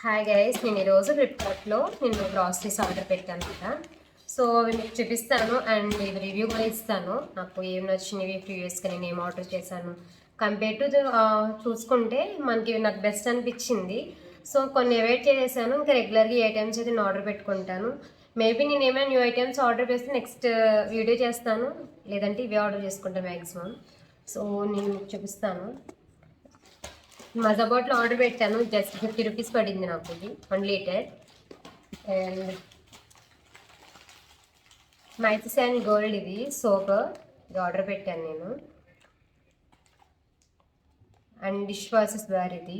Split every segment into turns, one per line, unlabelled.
Hi guys నేను ఈరోజు ఫ్లిప్కార్ట్లో నేను గ్రాసరీస్ ఆర్డర్ పెట్టాను కదా. సో అవి మీకు చూపిస్తాను అండ్ ఇవి రివ్యూ కూడా ఇస్తాను. నాకు ఏం నచ్చినవి ప్రీవియస్గా నేను ఏం ఆర్డర్ చేశాను. కంపేర్ టు చూసుకుంటే మనకి ఇవి నాకు బెస్ట్ అనిపించింది. సో కొన్ని అవాయిడ్ చేసేసాను. ఇంకా రెగ్యులర్గా ఈ ఐటమ్స్ అయితే నేను ఆర్డర్ పెట్టుకుంటాను. మేబీ నేను ఏమైనా న్యూ ఐటమ్స్ ఆర్డర్ చేస్తే నెక్స్ట్ వీడియో చేస్తాను. లేదంటే ఇవే ఆర్డర్ చేసుకుంటాను మ్యాక్సిమం సో నేను చూపిస్తాను. మజా బాటిల్ ఆర్డర్ పెట్టాను. జస్ట్ ఫిఫ్టీ రూపీస్ పడింది నాకు ఇది. One litre. అండ్ మైతిస్ అండ్ గోల్డ్ ఇది. సోప్ ఇది ఆర్డర్ పెట్టాను నేను. అండ్ డిష్ వాషెస్ బార్ ఇది.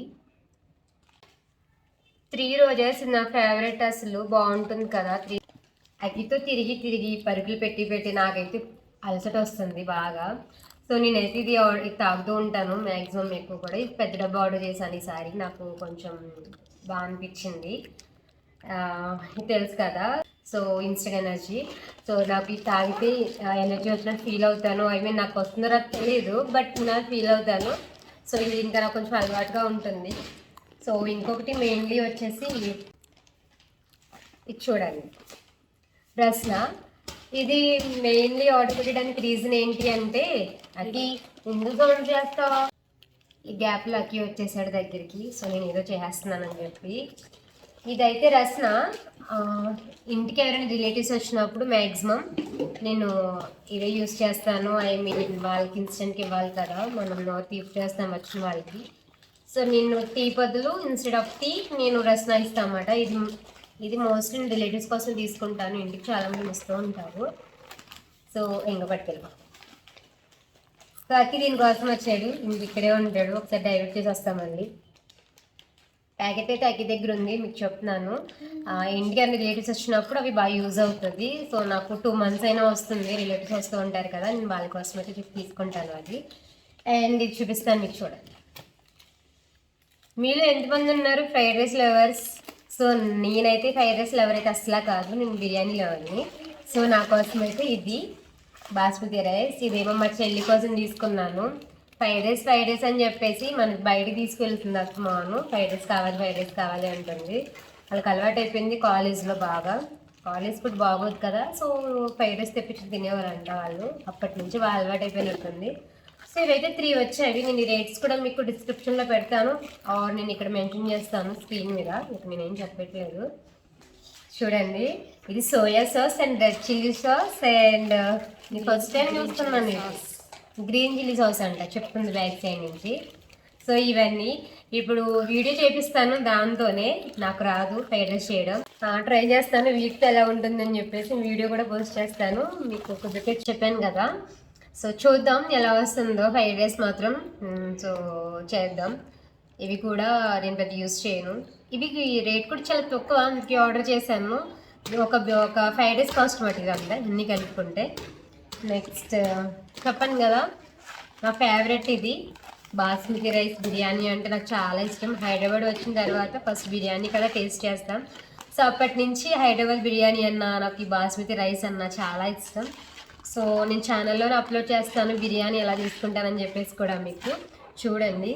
త్రీ రోజెస్ నా ఫేవరెట్ అసలు. బాగుంటుంది కదా. త్రీ అగ్గితో తిరిగి తిరిగి పరుగులు పెట్టి పెట్టి నాకైతే అలసట వస్తుంది బాగా. సో నేనైతే ఇది ఇది తాగుతూ ఉంటాను మ్యాక్సిమం ఎక్కువ కూడా. ఇది పెద్ద డబ్బా ఆర్డర్ చేశాను ఈసారి నాకు కొంచెం బాగా అనిపించింది. ఇది తెలుసు కదా. So instant energy. సో నాకు ఇది తాగితే ఎనర్జీ వచ్చినట్టు ఫీల్ అవుతాను. ఐ మీన్ నాకు వస్తుందో నాకు తెలియదు బట్ నాకు ఫీల్ అవుతాను. సో ఇది ఇంకా నాకు కొంచెం అలవాటుగా ఉంటుంది. సో ఇంకొకటి మెయిన్లీ వచ్చేసి ఇది చూడండి. ప్రశ్న ఇది మెయిన్లీ ఆర్డర్ పెట్టడానికి రీజన్ ఏంటి అంటే అది ఎందుకు ఆర్డర్ చేస్తావా? ఈ గ్యాప్లో అక్కి వచ్చేసాడు దగ్గరికి. సో నేను ఏదో చేస్తున్నానని చెప్పి. ఇదైతే రసన ఇంటికి ఎవరైనా రిలేటివ్స్ వచ్చినప్పుడు మ్యాక్సిమం నేను ఇదే యూస్ చేస్తాను. ఐ మీన్ వాళ్ళకి ఇన్స్టెంట్కి ఇవ్వాలి కదా. మనం తీపి చేస్తాం వచ్చిన వాళ్ళకి. సో నేను టీ బదులు ఇన్స్టెడ్ ఆఫ్ టీ నేను రసన ఇస్తాను ఇది ఇది మోస్ట్లీ రిలేటివ్స్ కోసం తీసుకుంటాను. ఇంటికి చాలామంది ఇస్తూ ఉంటారు. సో ఇంకా పట్టుకెళ్ళి సో అక్కి దీనికోసం వచ్చాడు. ఇక్కడే ఉంటాడు. ఒకసారి డైవర్ట్ చేసి వస్తామండి. ప్యాకెట్ అయితే అక్కి దగ్గర ఉంది. మీకు చెప్తున్నాను. ఇంటికి అన్ని రిలేటివ్స్ వచ్చినప్పుడు అవి బాగా యూజ్ అవుతుంది. సో నాకు టూ మంత్స్ అయినా వస్తుంది. రిలేటివ్స్ వస్తూ ఉంటారు కదా నేను వాళ్ళ కోసం అయితే తీసుకుంటాను అది. అండ్ ఇది చూపిస్తాను మీకు చూడండి. మీలో ఎంతమంది ఉన్నారు? Fried rice lovers? సో నేనైతే ఫ్రైడ్ రైస్ లవర్ అయితే అసలా కాదు. నేను బిర్యానీ లవర్ని. సో నా కోసం అయితే ఇది. బాస్మతి రైస్. ఇదేమో మా చెల్లి కోసం తీసుకున్నాను. ఫ్రైడ్ రైస్ ఫ్రైడ్ రైస్ అని చెప్పేసి మనకి బయటికి తీసుకెళ్తుంది అత్తమాను ఫ్రైడ్ రైస్ కావాలి ఫ్రైడ్ రైస్ కావాలి అంటుంది. వాళ్ళకి అలవాటు అయిపోయింది కాలేజ్లో బాగా. కాలేజ్ ఫుడ్ బాగోదు కదా సో ఫ్రైడ్ రైస్ తెప్పించి తినేవారంట వాళ్ళు. అప్పటి నుంచి వాళ్ళు అలవాటు అయిపోయినట్టుంది. సో ఇవైతే త్రీ వచ్చాయి. నేను ఈ రేట్స్ కూడా మీకు డిస్క్రిప్షన్లో పెడతాను. ఆర్ నేను ఇక్కడ మెన్షన్ చేస్తాను స్క్రీన్ మీద. ఇక నేనేం చెప్పట్లేదు. చూడండి ఇది soya sauce and red chilli sauce and ఇది ఫస్ట్ టైం చూస్తున్నాను. గ్రీన్ చిల్లీ సాస్ అంట చెప్తుంది బ్యాక్ సైడ్ నుంచి. సో ఇవన్నీ ఇప్పుడు వీడియో చేపిస్తాను దాంతోనే నాకు రాదు ఫ్రైడ్ రైస్ చేయడం ట్రై చేస్తాను వీక్తో ఎలా ఉంటుందని చెప్పేసి వీడియో కూడా పోస్ట్ చేస్తాను. మీకు కుదిరితే చెప్పాను కదా. సో చూద్దాం ఎలా వస్తుందో ఫ్రైడ్ రైస్ మాత్రం సో చేద్దాం. ఇవి కూడా నేను పెద్ద యూస్ చేయను. ఇవి రేట్ కూడా చాలా తక్కువ. అందుకే ఆర్డర్ చేశాను. ఒక ఒక ఫైవ్ డేస్ కాస్ట్ మట్టి అంతా ఇన్ని కలుపుకుంటే. నెక్స్ట్ చెప్పండి కదా నా ఫేవరెట్ ఇది. బాస్మతి రైస్ బిర్యానీ అంటే నాకు చాలా ఇష్టం. హైదరాబాద్ వచ్చిన తర్వాత ఫస్ట్ బిర్యానీ కదా టేస్ట్ చేస్తాం. సో అప్పటి నుంచి హైదరాబాద్ బిర్యానీ అన్న నాకు ఈ బాస్మతి రైస్ అన్న చాలా ఇష్టం. సో నేను ఛానల్లోనే అప్లోడ్ చేస్తాను బిర్యానీ ఎలా తీసుకుంటానని చెప్పేసి కూడా మీకు. చూడండి.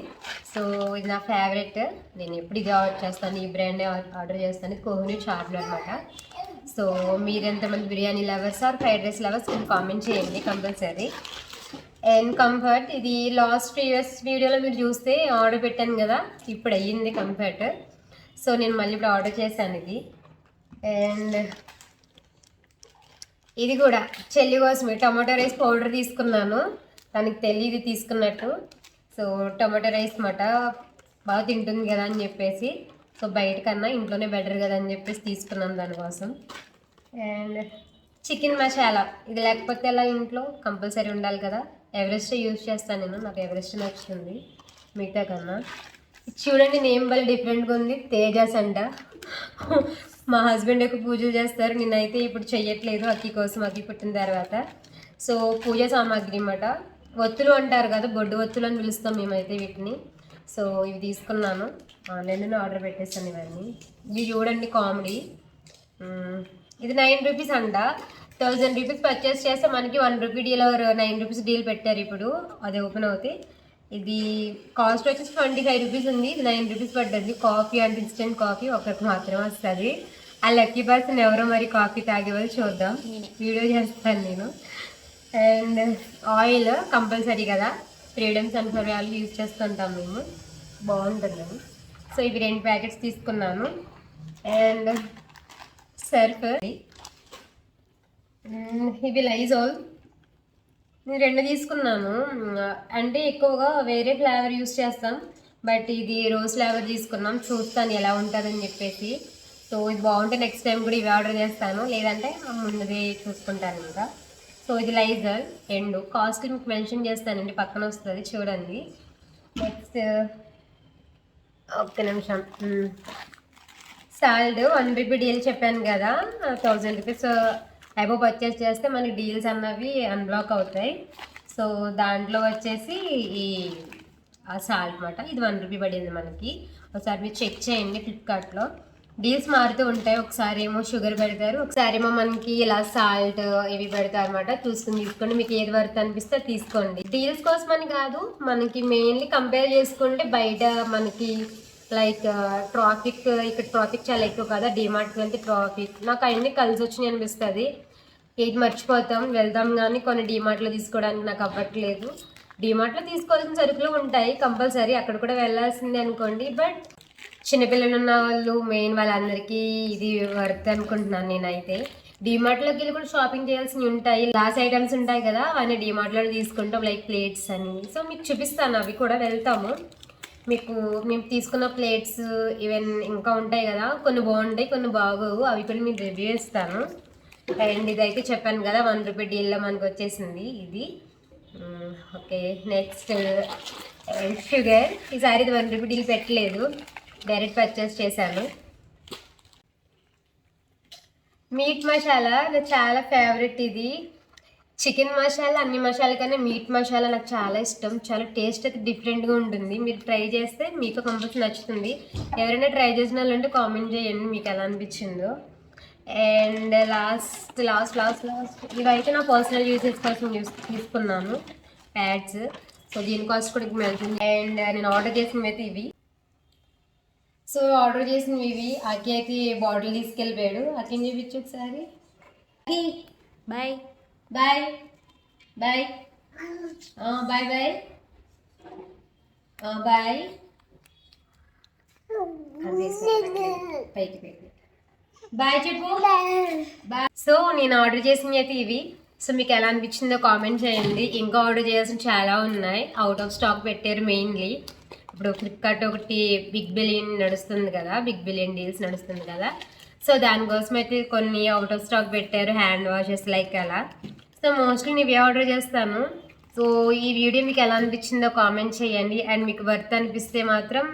సో ఇది నా ఫేవరెట్ నేను ఎప్పుడు ఇది ఆర్డర్ చేస్తాను ఈ బ్రాండ్ ఆర్డర్ చేస్తాను ఇది కోహ్లీ చార్లు అనమాట సో మీరు ఎంతమంది biryani lovers or fried rice lovers మీరు కామెంట్ చేయండి కంపల్సరీ అండ్ కంఫర్ట్ ఇది లాస్ట్ ఇయర్స్ వీడియోలో మీరు చూస్తే ఆర్డర్ పెట్టాను కదా ఇప్పుడు అయ్యింది కంఫర్ట్ సో నేను మళ్ళీ ఇప్పుడు ఆర్డర్ చేశాను ఇది. అండ్ ఇది కూడా చెల్లి కోసమే. టమాటో రైస్ పౌడర్ తీసుకున్నాను. తనకి తెలియదు తీసుకున్నట్టు. సో టొమాటో రైస్ మాట బాగా తింటుంది కదా అని చెప్పేసి సో బయట కన్నా ఇంట్లోనే బెటర్ కదా అని చెప్పేసి తీసుకున్నాను దానికోసం. అండ్ చికెన్ మసాలా ఇది లేకపోతే ఎలా ఇంట్లో కంపల్సరీ ఉండాలి కదా. ఎవరెస్ట్ యూజ్ చేస్తాను నేను నాకు ఎవరెస్ట్ నచ్చుతుంది మిగతా కన్నా. చూడండి నేమ్ బల్ డిఫరెంట్గా ఉంది. తేజస్ అంట. మా హస్బెండ్ యొక్క పూజలు చేస్తారు నేనైతే ఇప్పుడు చెయ్యట్లేదు అక్కి కోసం అక్కి పుట్టిన తర్వాత. సో పూజ సామాగ్రి అన్నమాట ఒత్తులు అంటారు కదా బొడ్డు ఒత్తులు అని పిలుస్తాం మేమైతే వీటిని. సో ఇవి తీసుకున్నాను. ఆన్లైన్లోనే ఆర్డర్ పెట్టేస్తాను ఇవన్నీ. ఇవి చూడండి కామెడీ. ఇది నైన్ రూపీస్ అంట. థౌజండ్ రూపీస్ పర్చేస్ చేస్తే మనకి one rupee deal nine rupees deal పెట్టారు ఇప్పుడు. అది ఓపెన్ అవుతాయి. ఇది కాస్ట్ వచ్చేసి ట్వంటీ ఫైవ్ రూపీస్ ఉంది. ఇది నైన్ రూపీస్ పడ్డది. కాఫీ అంటే ఇన్స్టెంట్ కాఫీ ఒకరికి మాత్రమే వస్తుంది. ఆ లక్కీ పర్సన్ ఎవరో మరి కాఫీ తాగేవాళ్ళు చూద్దాం. వీడియో చేస్తాను నేను. అండ్ ఆయిల్ కంపల్సరీ కదా. ఫ్రీడమ్ సన్ఫ్లవర్ ఆయిల్ యూజ్ చేస్తుంటాం మేము. బాగుంటుంది. సో ఇవి రెండు ప్యాకెట్స్ తీసుకున్నాను. అండ్ సర్ఫ్ mm, ఇవి లైజాల్ నేను రెండు తీసుకున్నాను. అంటే ఎక్కువగా వేరే ఫ్లేవర్ యూస్ చేస్తాం. బట్ ఇది రోజ్ ఫ్లేవర్ తీసుకున్నాం. చూస్తాను ఎలా ఉంటుందని చెప్పేసి. సో ఇది బాగుంటే నెక్స్ట్ టైం కూడా ఇవి ఆర్డర్ చేస్తాను. లేదంటే ముందుదే చూసుకుంటాను ఇంకా. సో ఇది లైజర్ రెండు. కాస్ట్ మీకు మెన్షన్ చేస్తానండి పక్కన వస్తుంది చూడండి. నెక్స్ట్ ఒక్క నిమిషం. సాల్డ్ వన్ రూపీ డీల్ చెప్పాను కదా థౌజండ్ రూపీస్ అబో పర్చేస్ చేస్తే మనకి డీల్స్ అన్నవి అన్బ్లాక్ అవుతాయి. సో దాంట్లో వచ్చేసి ఈ ఆ సాల్ట్ మాట. ఇది వన్ రూపీ పడింది మనకి. ఒకసారి మీరు చెక్ చేయండి ఫ్లిప్కార్ట్లో డీల్స్ మారుతూ ఉంటాయి. ఒకసారి ఏమో షుగర్ పెడతారు. ఒకసారి ఏమో మనకి ఇలా సాల్ట్ ఇవి పెడతారు అనమాట చూసుకుని తీసుకోండి. మీకు ఏది వర్త్ అనిపిస్తే తీసుకోండి. డీల్స్ కోసం అని కాదు మనకి మెయిన్లీ కంపేర్ చేసుకుంటే బయట మనకి లైక్ ట్రాఫిక్ uh, ఇక్కడ ట్రాఫిక్ చాలా ఎక్కువ కదా. డిమార్ట్కి వెళ్తే ట్రాఫిక్ నాకు అవన్నీ కలిసి వచ్చినాయి అనిపిస్తుంది. ఏది మర్చిపోతాం. వెళ్దాం కానీ కొన్ని డిమార్ట్లో తీసుకోవడానికి నాకు అవ్వట్లేదు. డిమార్ట్లో తీసుకోవాల్సిన సరుకులు ఉంటాయి. కంపల్సరీ అక్కడ కూడా వెళ్ళాల్సిందే అనుకోండి. బట్ చిన్నపిల్లలు ఉన్న వాళ్ళు మెయిన్ వాళ్ళందరికీ ఇది వర్త్ అనుకుంటున్నాను నేనైతే. డిమార్ట్లోకి వెళ్ళి కూడా షాపింగ్ చేయాల్సినవి ఉంటాయి. లాస్ ఐటమ్స్ ఉంటాయి కదా అవన్నీ డిమార్ట్లో తీసుకుంటాం లైక్ ప్లేట్స్ అని. సో మీకు చూపిస్తాను అవి కూడా వెళ్తాము. మీకు మేము తీసుకున్న ప్లేట్స్ ఈవెన్ ఇంకా ఉంటాయి కదా కొన్ని బాగుంటాయి కొన్ని బాగోవు. అవి కూడా మీకు రివ్యూ ఇస్తాను. అండ్ ఇదైతే చెప్పాను కదా వన్ రూపీ డీల్లో మనకు వచ్చేసింది ఇది. ఓకే నెక్స్ట్ షుగర్ ఈసారి ఇది వన్ రూపీ డీల్ పెట్టలేదు. డైరెక్ట్ పర్చేస్ చేశాను. మీట్ మసాలా నాకు చాలా ఫేవరెట్ ఇది. చికెన్ మసాలా అన్ని మసాలా కన్నా మీట్ మసాలా నాకు చాలా ఇష్టం. చాలా టేస్ట్ అయితే డిఫరెంట్గా ఉంటుంది. మీరు ట్రై చేస్తే మీకు కంపల్సరీ నచ్చుతుంది. ఎవరైనా ట్రై చేసిన వాళ్ళు ఉంటే కామెంట్ చేయండి మీకు ఎలా అనిపించిందో. And last last last last ఇవైతే నా పర్సనల్ యూజెస్ కోసం యూస్ తీసుకున్నాను ప్యాడ్స్ సో దీని కాస్ట్ కూడా మెల్తుంది అండ్ నేను ఆర్డర్ చేసినవి అయితే ఇవి. సో ఆర్డర్ చేసినవి ఇవి అకి అయితే బాటిల్ తీసుకెళ్ళిపోయాడు. అకి చూపించు ఒకసారి. Bye. Bye. Bye. Bye bye bye. పైకి పెట్టి బాయ్ చెప్పు. బాయ్. సో నేను ఆర్డర్ చేసినవి అయితే ఇవి. సో మీకు ఎలా అనిపించిందో కామెంట్ చేయండి. ఇంకా ఆర్డర్ చేయాల్సిన చాలా ఉన్నాయి. అవుట్ ఆఫ్ స్టాక్ పెట్టారు మెయిన్లీ. ఇప్పుడు ఫ్లిప్కార్ట్ ఒకటి బిగ్ బిలియన్ నడుస్తుంది కదా బిగ్ బిలియన్ డీల్స్ నడుస్తుంది కదా. సో దానికోసం అయితే కొన్ని అవుట్ ఆఫ్ స్టాక్ పెట్టారు హ్యాండ్ వాషెస్ లైక్ అలా. సో మోస్ట్లీ నేను ఆర్డర్ చేస్తాను. సో ఈ వీడియో మీకు ఎలా అనిపించిందో కామెంట్ చేయండి. అండ్ మీకు వర్త్ అనిపిస్తే మాత్రం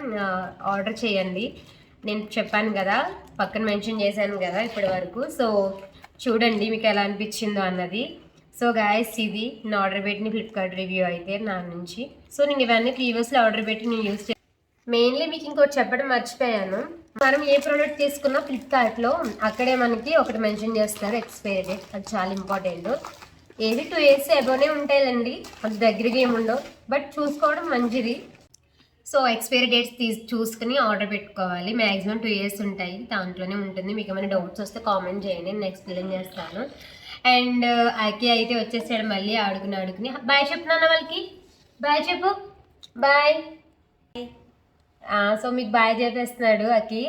ఆర్డర్ చేయండి. నేను చెప్పాను కదా పక్కన మెన్షన్ చేశాను కదా ఇప్పటి వరకు సో చూడండి మీకు ఎలా అనిపించిందో అన్నది. సో గాయస్ ఇది నేను ఆర్డర్ పెట్టిన ఫ్లిప్కార్ట్ రివ్యూ అయితే నా నుంచి. సో నేను ఇవన్నీ ప్రీవియస్లో ఆర్డర్ పెట్టి నేను యూస్ చేసి మెయిన్లీ మీకు ఇంకోటి చెప్పడం మర్చిపోయాను. మనం ఏ ప్రోడక్ట్ తీసుకున్నా ఫ్లిప్కార్ట్లో అక్కడే మనకి ఒకటి మెన్షన్ చేస్తారు ఎక్స్పైరీ డేట్ అది చాలా ఇంపార్టెంట్ ఏది టూ ఇయర్స్ ఎబోనే ఉంటాయండి అది దగ్గరగా ఏముండవు బట్ చూసుకోవడం మంచిది. సో ఎక్స్పైరీ డేట్స్ తీసి చూసుకుని ఆర్డర్ పెట్టుకోవాలి. మ్యాక్సిమం టూ ఇయర్స్ ఉంటాయి. దాంట్లోనే ఉంటుంది. మీకు ఏమైనా డౌట్స్ వస్తే కామెంట్ చేయండి. నేను ఎక్స్ప్లెయిన్ చేస్తాను. అండ్ అకి అయితే వచ్చేసాడు మళ్ళీ ఆడుకుని ఆడుకుని బాయ్ నాన్న వాళ్ళకి. బాయ్ చెప్పు. బాయ్. సో మీకు బాయ్ చెప్పేస్తున్నాడు అకి.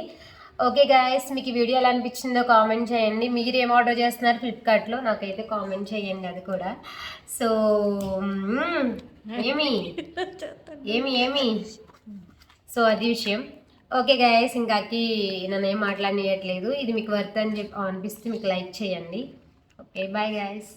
ఓకే గాయస్ మీకు ఈ వీడియో ఎలా అనిపించిందో కామెంట్ చేయండి. మీరు ఏం ఆర్డర్ చేస్తున్నారు ఫ్లిప్కార్ట్లో నాకైతే కామెంట్ చేయండి అది కూడా. సో ఏమి? ఏమి ఏమి? సో అది విషయం. ఓకే గాయస్ ఇంకాకి నన్ను ఏం మాట్లాడనియట్లేదు. ఇది మీకు వర్త్ అని చెప్పి అనిపిస్తే మీకు లైక్ చేయండి. Okay bye guys